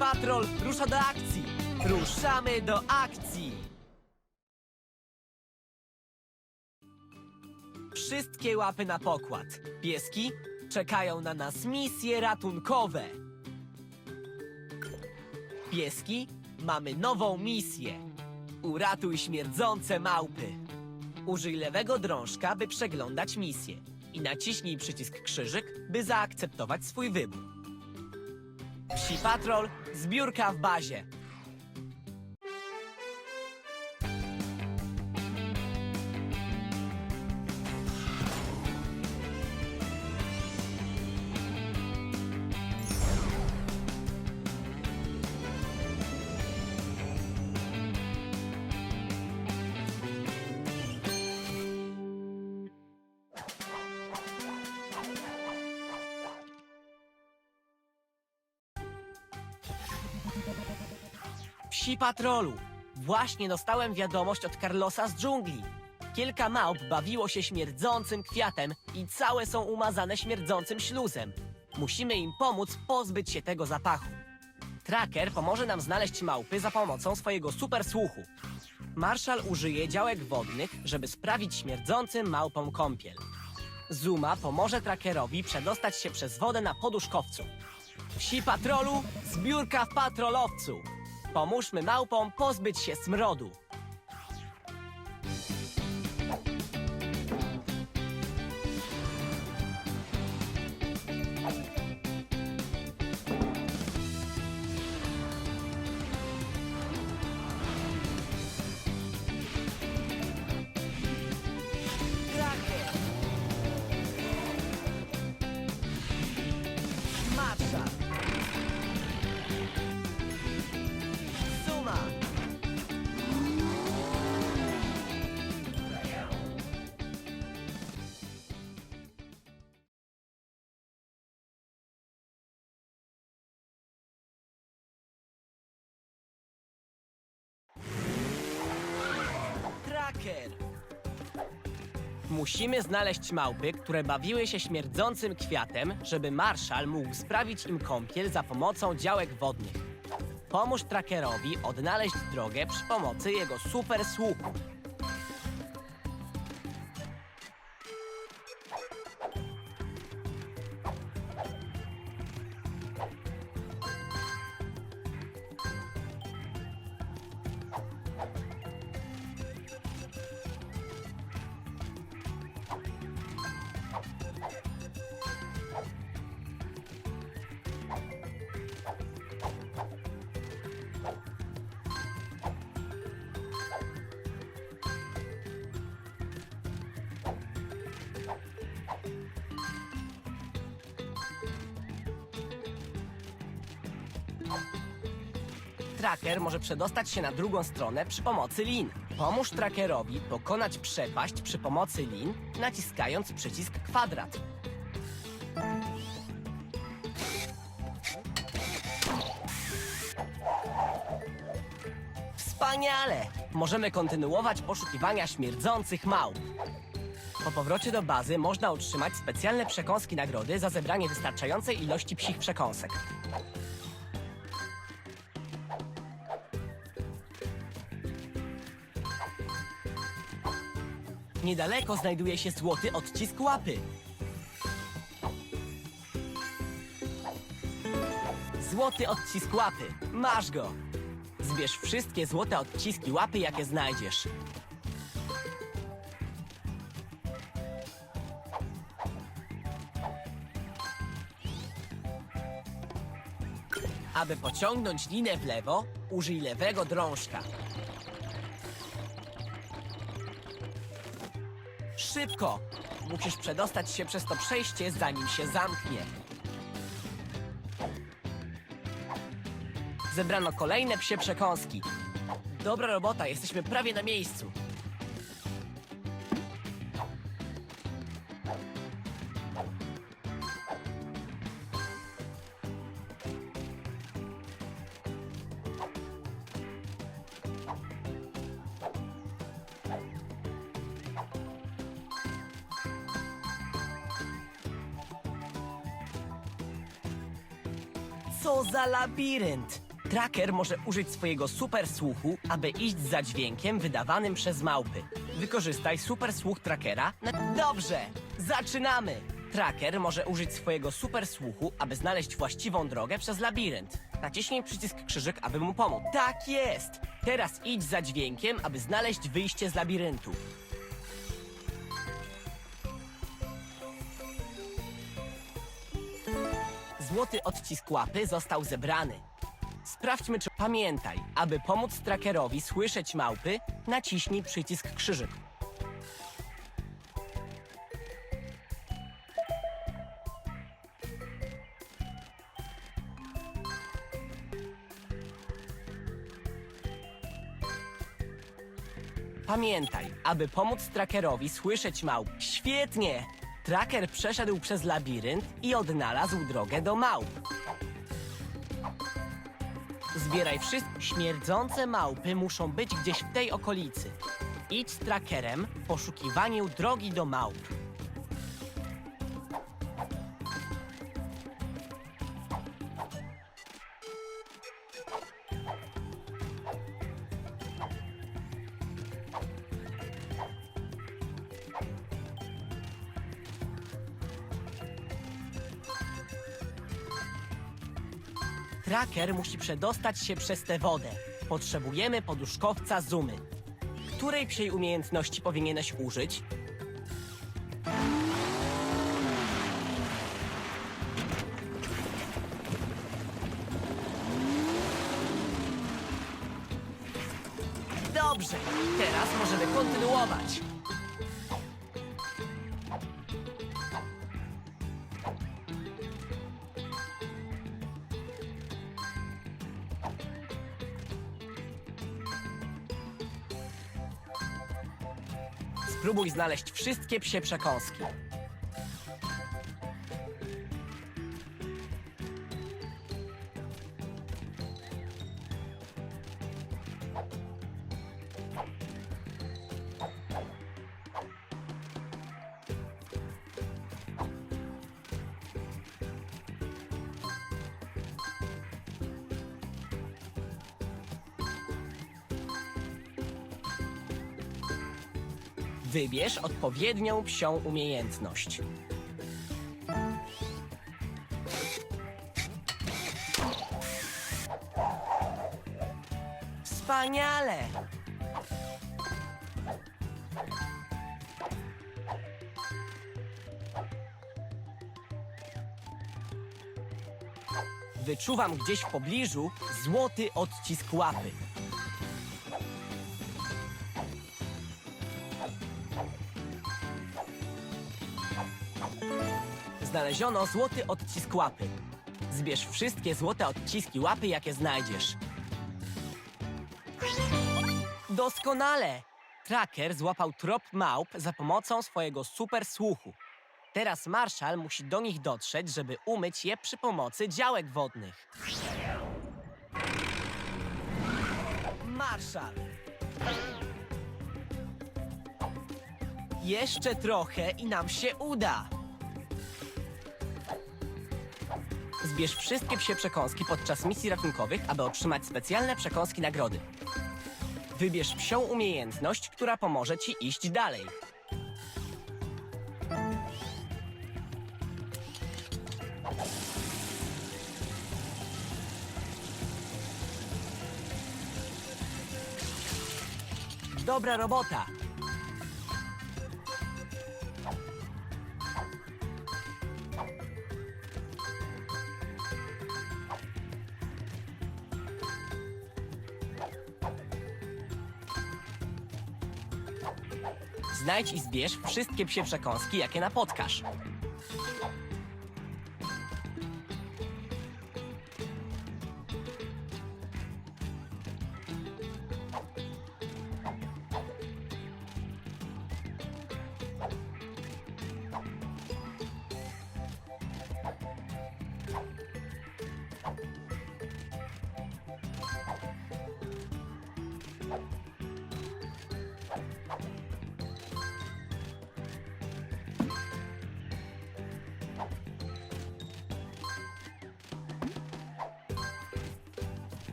Patrol rusza do akcji! Ruszamy do akcji! Wszystkie łapy na pokład. Pieski czekają na nas misje ratunkowe. Pieski, mamy nową misję. Uratuj śmierdzące małpy. Użyj lewego drążka, by przeglądać misję. I naciśnij przycisk krzyżyk, by zaakceptować swój wybór. Psi Patrol, zbiórka w bazie. Psi Patrolu. Właśnie dostałem wiadomość od Carlosa z dżungli. Kilka małp bawiło się śmierdzącym kwiatem i całe są umazane śmierdzącym śluzem. Musimy im pomóc pozbyć się tego zapachu. Tracker pomoże nam znaleźć małpy za pomocą swojego super słuchu. Marszal użyje działek wodnych, żeby sprawić śmierdzącym małpom kąpiel. Zuma pomoże trackerowi przedostać się przez wodę na poduszkowcu. Psi patrolu, zbiórka w patrolowcu. Pomóżmy małpom pozbyć się smrodu. Musimy znaleźć małpy, które bawiły się śmierdzącym kwiatem, żeby marszal mógł sprawić im kąpiel za pomocą działek wodnych. Pomóż trackerowi odnaleźć drogę przy pomocy jego super słuchu. Tracker może przedostać się na drugą stronę przy pomocy lin. Pomóż trackerowi pokonać przepaść przy pomocy lin, naciskając przycisk kwadrat. Wspaniale! Możemy kontynuować poszukiwania śmierdzących małp. Po powrocie do bazy można otrzymać specjalne przekąski nagrody za zebranie wystarczającej ilości psich przekąsek. Niedaleko znajduje się złoty odcisk łapy. Złoty odcisk łapy. Masz go. Zbierz wszystkie złote odciski łapy, jakie znajdziesz. Aby pociągnąć linę w lewo, użyj lewego drążka. Szybko! Musisz przedostać się przez to przejście, zanim się zamknie. Zebrano kolejne psie przekąski. Dobra robota, jesteśmy prawie na miejscu. Co za labirynt! Tracker może użyć swojego super słuchu, aby iść za dźwiękiem wydawanym przez małpy. Wykorzystaj super słuch trackera. Na... Dobrze, zaczynamy! Tracker może użyć swojego super słuchu, aby znaleźć właściwą drogę przez labirynt. Naciśnij przycisk krzyżyk, aby mu pomóc. Tak jest! Teraz idź za dźwiękiem, aby znaleźć wyjście z labiryntu. Złoty odcisk łapy został zebrany. Sprawdźmy, czy pamiętaj, aby pomóc trackerowi słyszeć małpy, naciśnij przycisk krzyżyk. Pamiętaj, aby pomóc trackerowi słyszeć małp. Świetnie! Tracker przeszedł przez labirynt i odnalazł drogę do małp. Zbieraj wszystkie. Śmierdzące małpy muszą być gdzieś w tej okolicy. Idź z trackerem w poszukiwaniu drogi do małp. Tracker musi przedostać się przez tę wodę. Potrzebujemy poduszkowca Zumy. Której psiej umiejętności powinieneś użyć? Dobrze, teraz możemy kontynuować. Spróbuj znaleźć wszystkie psie przekąski. Wybierz odpowiednią psią umiejętność. Wspaniale! Wyczuwam gdzieś w pobliżu złoty odcisk łapy. Znaleziono złoty odcisk łapy. Zbierz wszystkie złote odciski łapy, jakie znajdziesz. Doskonale! Tracker złapał trop małp za pomocą swojego super słuchu. Teraz Marszal musi do nich dotrzeć, żeby umyć je przy pomocy działek wodnych. Marszal! Jeszcze trochę i nam się uda! Zbierz wszystkie psie przekąski podczas misji ratunkowych, aby otrzymać specjalne przekąski nagrody. Wybierz psią umiejętność, która pomoże ci iść dalej. Dobra robota! Znajdź i zbierz wszystkie psie przekąski, jakie napotkasz.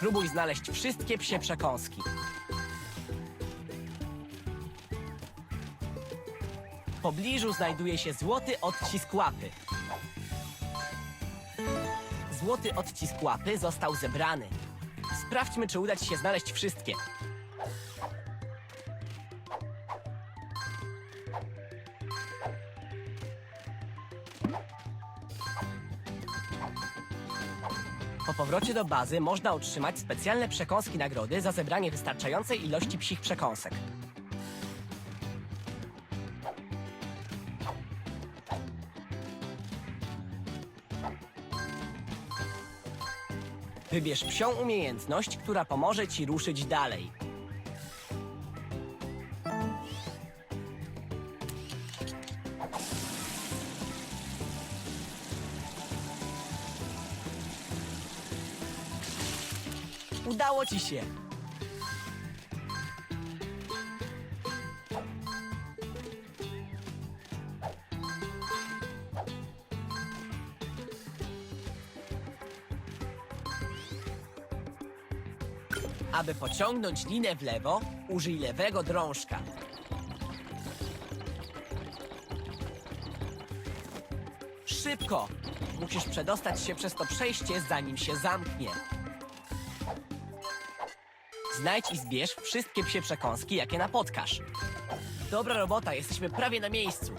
Spróbuj znaleźć wszystkie psie przekąski. W pobliżu znajduje się złoty odcisk łapy. Złoty odcisk łapy został zebrany. Sprawdźmy, czy uda ci się znaleźć wszystkie. Po powrocie do bazy można otrzymać specjalne przekąski nagrody za zebranie wystarczającej ilości psich przekąsek. Wybierz psią umiejętność, która pomoże ci ruszyć dalej. Udało ci się! Aby pociągnąć linę w lewo, użyj lewego drążka. Szybko! Musisz przedostać się przez to przejście, zanim się zamknie. Znajdź i zbierz wszystkie psie przekąski, jakie napotkasz. Dobra robota, jesteśmy prawie na miejscu.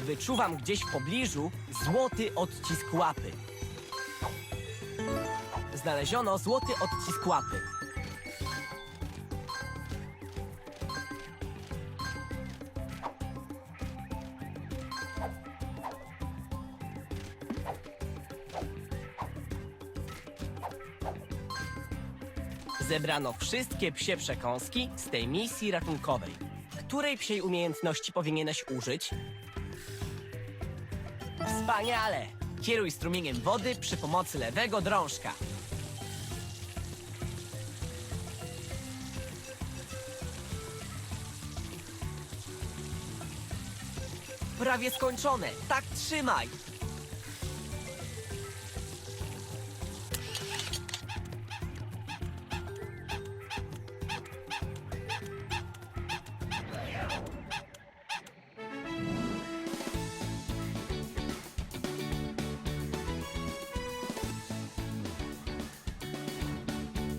Wyczuwam gdzieś w pobliżu złoty odcisk łapy. Znaleziono złoty odcisk łapy. Zebrano wszystkie psie przekąski z tej misji ratunkowej. Której psiej umiejętności powinieneś użyć? Wspaniale! Kieruj strumieniem wody przy pomocy lewego drążka. Prawie skończone. Tak trzymaj.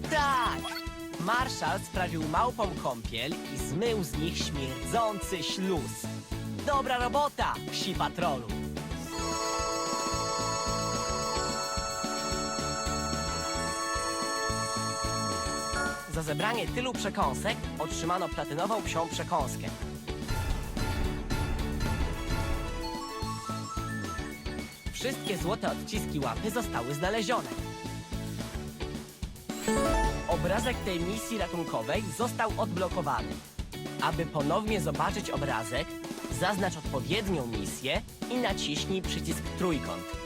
Tak! Marszal sprawił małpom kąpiel i zmył z nich śmierdzący śluz. Dobra robota, psi patrolu! Za zebranie tylu przekąsek otrzymano platynową psią przekąskę. Wszystkie złote odciski łapy zostały znalezione. Obrazek tej misji ratunkowej został odblokowany. Aby ponownie zobaczyć obrazek, zaznacz odpowiednią misję i naciśnij przycisk trójkąt.